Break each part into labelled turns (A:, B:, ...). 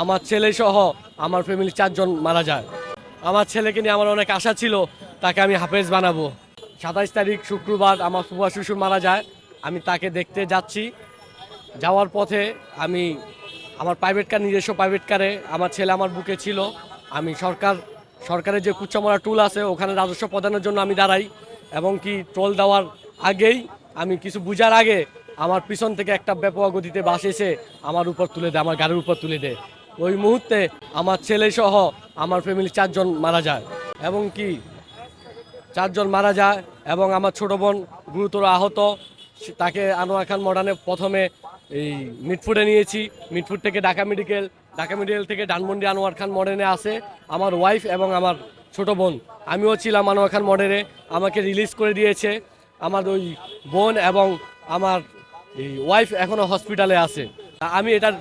A: আমার ছেলে সহ আমার ফ্যামিলি চারজন মারা যায়। আমার ছেলেকে নিয়ে আমার অনেক আশা ছিল, তাকে আমি হাফেজ বানাবো। সাতাইশ তারিখ শুক্রবার আমার ফুফা শ্বশুর মারা যায়, আমি তাকে দেখতে যাচ্ছি। যাওয়ার পথে আমি আমার প্রাইভেট কার নিজস্ব প্রাইভেট কারে আমার ছেলে আমার বুকে ছিল। আমি সরকার, সরকারের যে কুচ্চামরা টুল আছে, ওখানে রাজস্ব প্রদানের জন্য আমি দাঁড়াই। এবং কি টোল দেওয়ার আগেই আমি কিছু বুঝার আগে আমার পিছন থেকে একটা ব্যাপক গতিতে বাস এসে আমার উপর তুলে দেয়, আমার গাড়ির উপর তুলে দেয়। ওই মুহূর্তে আমার ছেলে সহ আমার ফ্যামিলি চারজন মারা যায়। এবং কি? চারজন মারা যায় এবং আমার ছোট বোন গুরুতর আহত। তাকে আনোয়ার খান মডার্নে প্রথমে এই মিটফুটে নিয়েছি। মিটফুট থেকে ঢাকা মেডিকেল ঢাকা মেডিকেল থেকে ডানমন্ডি আনোয়ার খান মডার্নে আসে। আমার ওয়াইফ এবং আমার ছোট বোন। আমিও ছিলাম আনোয়ার খান মডার্নে। আমাকে রিলিজ করে দিয়েছে। আমার ওই বোন এবং আমার এই ওয়াইফ এখনও হসপিটালে আছে। আমি এটার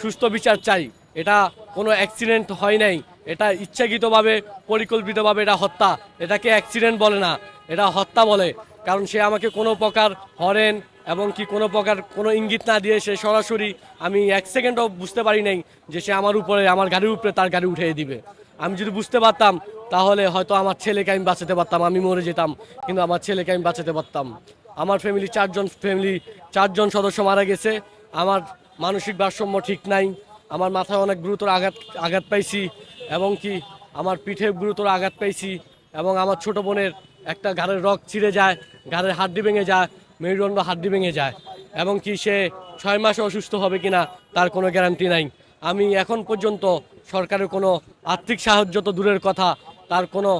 A: সুস্থ বিচার চাই। এটা কোনো অ্যাক্সিডেন্ট হয় নাই। এটা ইচ্ছাকৃতভাবে, পরিকল্পিতভাবে এটা হত্যা। এটাকে অ্যাক্সিডেন্ট বলে না, এটা হত্যা বলে। কারণ সে আমাকে কোনো প্রকার হরেন এবং কি কোনো প্রকার কোনো ইঙ্গিত না দিয়ে সে সরাসরি আমি এক সেকেন্ডও বুঝতে পারি নাই যে সে আমার উপরে, আমার গাড়ির উপরে তার গাড়ি উঠিয়ে দিবে। আমি যদি বুঝতে পারতাম, তাহলে হয়তো আমার ছেলেকে আমি বাঁচাতে পারতাম, আমি মরে যেতাম। কিন্তু আমার ছেলেকে আমি বাঁচাতে পারতাম। আমার ফ্যামিলি চারজন ফ্যামিলি চারজন সদস্য মারা গেছে। আমার মানসিক ভারসাম্য ঠিক নাই। আমার মাথায় অনেক গুরুতর আঘাত আঘাত পাইছি এবং কি আমার পিঠে গুরুতর আঘাত পাইছি এবং আমার ছোট বোনের একটা ঘাড়ের রক ছিঁড়ে যায়, ঘাড়ের হাড্ডি ভেঙে যায়, মেরুদণ্ড হাড্ডি ভেঙে যায়। এবং কি সে ছয় মাসে অসুস্থ হবে কিনা তার কোনো গ্যারান্টি নাই। আমি এখন পর্যন্ত সরকারের কোনো আর্থিক সাহায্য তো দূরের কথা, তার কোনো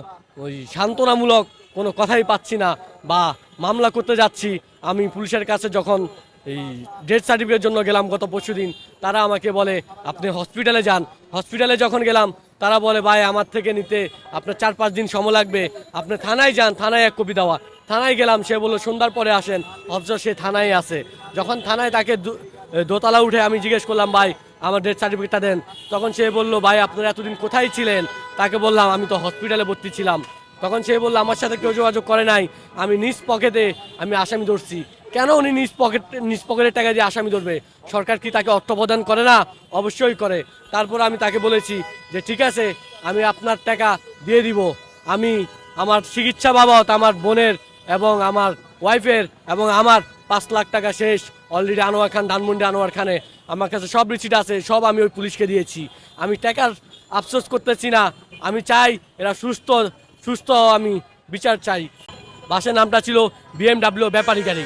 A: ওই সান্ত্বনামূলক কোনো কথাই পাচ্ছি না বা মামলা করতে যাচ্ছি। আমি পুলিশের কাছে যখন এই ডেথ সার্টিফিকেটের জন্য গেলাম গত পরশু দিন। তারা আমাকে বলে, আপনি হসপিটালে যান। হসপিটালে যখন গেলাম, তারা বলে, ভাই, আমার থেকে নিতে আপনার চার পাঁচ দিন সময় লাগবে। আপনি থানায় যান, থানায় এক কপি দেওয়া। থানায় গেলাম, সে বলল, সন্ধ্যার পরে আসেন। অথচ সে থানায় আছে। যখন থানায় তাকে দোতলা উঠে আমি জিজ্ঞেস করলাম, ভাই, আমার ডেথ সার্টিফিকেটটা দেন। তখন সে বলল, ভাই, আপনারা এতদিন কোথায় ছিলেন? তাকে বললাম, আমি তো হসপিটালে ভর্তি ছিলাম। তখন সে বলল, আমার সাথে কেউ যোগাযোগ করে নাই। আমি নিজ পকেটে আমি আসামি ধরছি। কেন উনি নিজ পকেট, নিজ পকেটের টাকা দিয়ে আসামি ধরবে? সরকার কি তাকে অর্থ প্রদান করে না? অবশ্যই করে। তারপর আমি তাকে বলেছি যে, ঠিক আছে, আমি আপনার টাকা দিয়ে দিব। আমি আমার চিকিৎসা বাবদ, আমার বোনের এবং আমার ওয়াইফের এবং আমার পাঁচ লাখ টাকা শেষ। অলরেডি আনোয়ার খান, ধানমন্ডি আনোয়ার খানে আমার কাছে সব রিসিট আছে, সব আমি ওই পুলিশকে দিয়েছি। আমি টাকার আফসোস করতেছি না। আমি চাই এরা সুস্থ সুস্থ আমি বিচার চাই। বাসের নামটা ছিল বিএমডাব্লিউ ব্যাপারী গাড়ি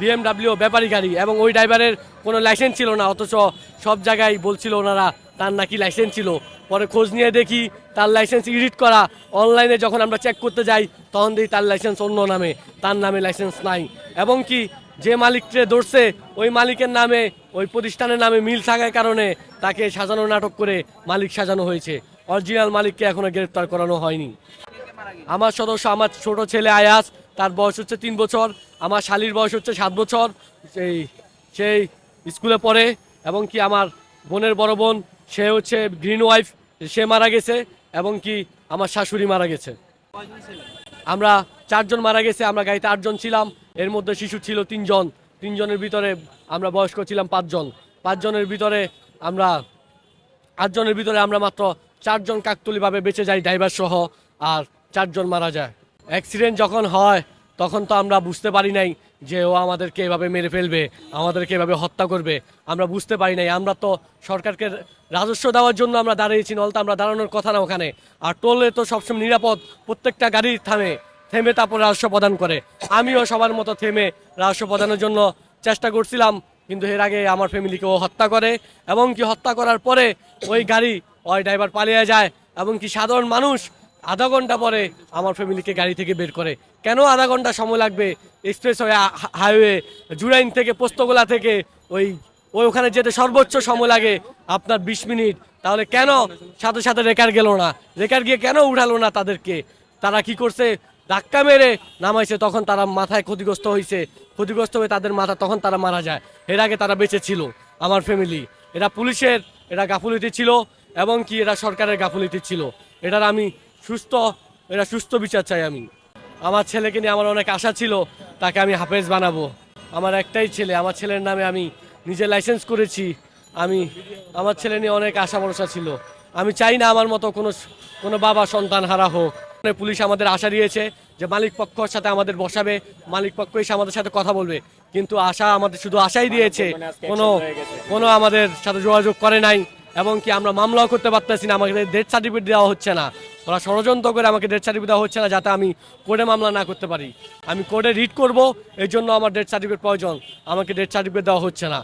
A: বিএমডাব্লিউ ব্যাপারী গাড়ি এবং ওই ড্রাইভারের কোনো লাইসেন্স ছিল না, অথচ সব জায়গায় বলছিল ওনারা তার নাকি লাইসেন্স ছিল। পরে খোঁজ নিয়ে দেখি তার লাইসেন্স এডিট করা। অনলাইনে যখন আমরা চেক করতে যাই, তখন দেখি তার লাইসেন্স অন্য নামে, তার নামে লাইসেন্স নাই। এবং কি যে মালিককে ধরছে, ওই মালিকের নামে, ওই প্রতিষ্ঠানের নামে মিল থাকার কারণে তাকে সাজানো নাটক করে মালিক সাজানো হয়েছে। অরিজিনাল মালিককে এখনও গ্রেফতার করানো হয়নি। আমার সদস্য, আমার ছোট ছেলে আয়াস তার বয়স হচ্ছে তিন বছর, আমার শালির বয়স হচ্ছে সাত বছর, সেই সেই স্কুলে পড়ে, এবং কি আমার বোনের বড় বোন, সে হচ্ছে গ্রিন ওয়াইফ, সে মারা গেছে, এবং কি আমার শাশুড়ি মারা গেছে। আমরা চারজন মারা গেছে, আমরা গাড়িতে আটজন ছিলাম, এর মধ্যে শিশু ছিল তিনজন, তিনজনের ভিতরে আমরা বয়স্ক ছিলাম পাঁচজন, পাঁচজনের ভিতরে আমরা, আটজনের ভিতরে আমরা মাত্র চারজন কাকতুলিভাবে বেঁচে যাই ড্রাইভার সহ, আর চারজন মারা যায়। অ্যাক্সিডেন্ট যখন হয়, তখন তো আমরা বুঝতে পারি নাই যে ও আমাদেরকে এভাবে মেরে ফেলবে, আমাদেরকে এভাবে হত্যা করবে। আমরা বুঝতে পারি নাই, আমরা তো সরকারকে রাজস্ব দেওয়ার জন্য আমরা দাঁড়িয়েছি নলতা আমরা দাঁড়ানোর কথা না ওখানে। আর টোলে তো সবসময় নিরাপদ, প্রত্যেকটা গাড়ি থামে, থেমে তারপর রাজস্ব প্রদান করে। আমিও সবার মতো থেমে রাজস্ব প্রদানের জন্য চেষ্টা করছিলাম, কিন্তু এর আগে আমার ফ্যামিলিকে ও হত্যা করে, এবং কি হত্যা করার পরে ওই গাড়ি ওই ড্রাইভার পালিয়ে যায়, এবং কি সাধারণ মানুষ আধা ঘণ্টা পরে আমার ফ্যামিলিকে গাড়ি থেকে বের করে। কেন আধা ঘণ্টা সময় লাগবে? এক্সপ্রেস হাইওয়ে, জুরাইন থেকে, পোস্তগোলা থেকে, ওই ওই ওখানে যেতে সর্বোচ্চ সময় লাগে আপনার বিশ মিনিট। তাহলে কেন সাথে সাথে রেকার গেল না? রেকার গিয়ে কেন উঠালো না তাদেরকে? তারা কি করছে? ধাক্কা মেরে নামাইছে, তখন তারা মাথায় ক্ষতিগ্রস্ত হয়েছে ক্ষতিগ্রস্ত হয়ে তাদের মাথা, তখন তারা মারা যায়। এর আগে তারা বেঁচে ছিল, আমার ফ্যামিলি। এরা পুলিশের, এরা গাফুলিতে ছিল, এবং কি এরা সরকারের গাফুলিতে ছিল। এটার আমি সুস্থ এটা সুস্থ বিচার চাই আমি। আমার ছেলেকে নিয়ে আমার অনেক আশা ছিল, তাকে আমি হাফেজ বানাবো। আমার একটাই ছেলে, আমার ছেলের নামে আমি নিজে লাইসেন্স করেছি। আমি, আমার ছেলে নিয়ে অনেক আশা ভরসা ছিল। আমি চাই না আমার মতো কোনো কোনো বাবা সন্তান হারা হোক। পুলিশ আমাদের আশা দিয়েছে যে মালিক পক্ষর সাথে আমাদের বসাবে, মালিক পক্ষ এসে আমাদের সাথে কথা বলবে। কিন্তু আশা আমাদের শুধু আশাই দিয়েছে, কোনো কোনো আমাদের সাথে যোগাযোগ করে নাই। এবং কি আমরা মামলাও করতে পারতেছি না, আমাকে ডেথ সার্টিফিকেট দেওয়া হচ্ছে না। ওরা ষড়যন্ত্র করে আমাকে ডেথ সার্টিফিকেট দেওয়া হচ্ছে না যাতে আমি কোর্টে মামলা না করতে পারি। আমি কোর্টে রিড করব এই জন্য আমার ডেথ সার্টিফিকেট প্রয়োজন। আমাকে ডেথ সার্টিফিকেট দেওয়া হচ্ছে না।